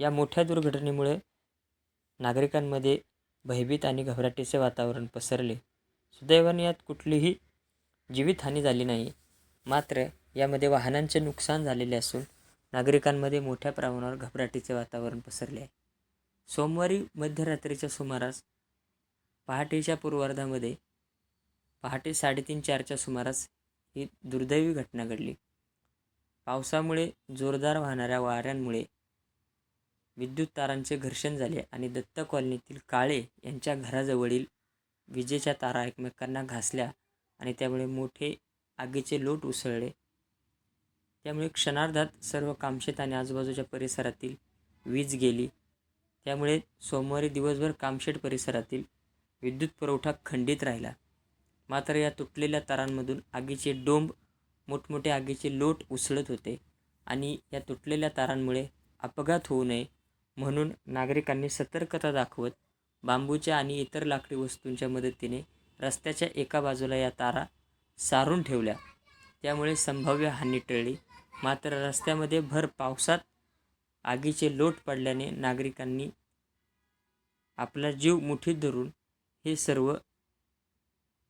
या मोठ्या दुर्घटनेमुळे नागरिकांमध्ये भयभीत आणि घबराटीचे वातावरण पसरले. सुदैवाने यात कुठलीही जीवितहानी झाली नाही. मात्र यामध्ये वाहनांचे नुकसान झालेले असून नागरिकांमध्ये मोठ्या प्रमाणावर घबराटीचे वातावरण पसरले आहे. सोमवारी मध्यरात्रीच्या सुमारास पहाटेच्या पूर्वार्धामध्ये पहाटे साडेतीन चारच्या सुमारास ही दुर्दैवी घटना घडली. पावसामुळे जोरदार वाहणाऱ्या वाऱ्यांमुळे विद्युत तारांचे घर्षण झाले आणि दत्त कॉलनीतील काळे यांच्या घराजवळील विजेच्या तारा एकमेकांना घासल्या आणि त्यामुळे मोठे आगीचे लोट उसळले. त्यामुळे क्षणार्धात सर्व कामशेत आणि आजूबाजूच्या परिसरातील वीज गेली. त्यामुळे सोमवारी दिवसभर कामशेत परिसरातील विद्युत पुरवठा खंडित राहिला. मात्र या तुटलेल्या तारांमधून आगीचे डोंब मोठमोठे आगीचे लोट उसळत होते आणि या तुटलेल्या तारांमुळे अपघात होऊ नये म्हणून नागरिकांनी सतर्कता दाखवत बांबूच्या आणि इतर लाकडी वस्तूंच्या मदतीने रस्त्याच्या एका बाजूला या तारा सारून ठेवल्या. त्यामुळे संभाव्य हानी टळली. मात्र रस्त्यामध्ये भर पावसात आगीचे लोट पडल्याने नागरिकांनी आपला जीव मुठीत धरून हे सर्व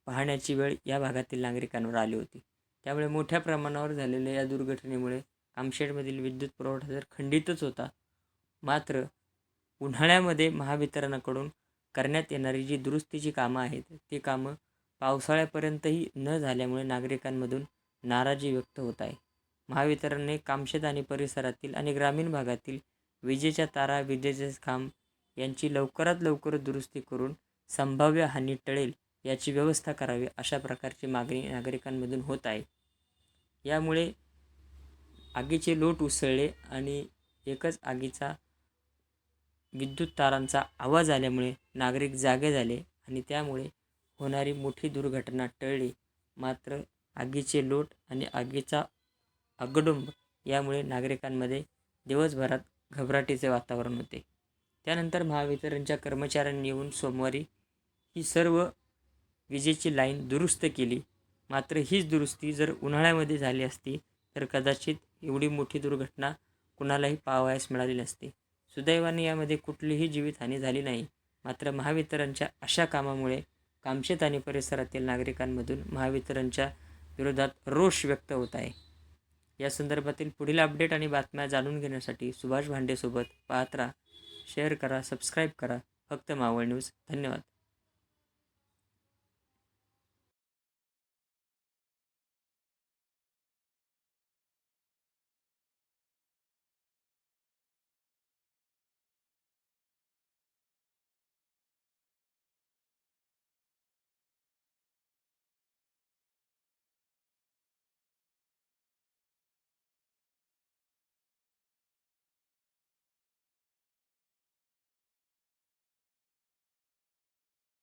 पाहण्याची वेळ या भागातील नागरिकांवर आली होती. त्यामुळे मोठ्या प्रमाणावर झालेल्या या दुर्घटनेमुळे कामशेडमधील विद्युत पुरवठा तर खंडितच होता मात्र उन्हाळ्यामध्ये महावितरणाकडून करण्यात येणारी जी दुरुस्तीची कामं आहेत ती कामं पावसाळ्यापर्यंतही न झाल्यामुळे नागरिकांमधून नाराजी व्यक्त होत आहे. महावितरणने कामशेत आणि परिसरातील आणि ग्रामीण भागातील विजेच्या तारा विजेचे खांब यांची लवकरात लवकर दुरुस्ती करून संभाव्य हानी टळेल याची व्यवस्था करावी अशा प्रकारची मागणी नागरिकांमधून होत आहे. यामुळे आगीचे लोट उसळले आणि एकच आगीचा विद्युत तारांचा आवाज आल्यामुळे नागरिक जागे झाले आणि त्यामुळे होणारी मोठी दुर्घटना टळली. मात्र आगीचे लोट आणि आगीचा अगडुंब यामुळे नागरिकांमध्ये दिवसभरात घबराटीचे वातावरण होते. त्यानंतर महावितरणच्या कर्मचाऱ्यांनी येऊन सोमवारी ही सर्व विजेची लाईन दुरुस्त केली. मात्र हीच दुरुस्ती जर उन्हाळ्यामध्ये झाली असती तर कदाचित एवढी मोठी दुर्घटना कुणालाही पाहावयास मिळाली नसती. सुदैवाने यामध्ये कुठलीही जीवितहानी झाली नाही. मात्र महावितरणच्या अशा कामामुळे कामशेत आणि परिसरातील नागरिकांमधून महावितरणच्या विरोधात रोष व्यक्त होत आहे. या संदर्भातील पुढील अपडेट आणि बातम्या जाणून घेण्यासाठी सुभाष भांडेसोबत पाहत राहा शेअर करा सबस्क्राईब करा. फक्त मावळ न्यूज. धन्यवाद.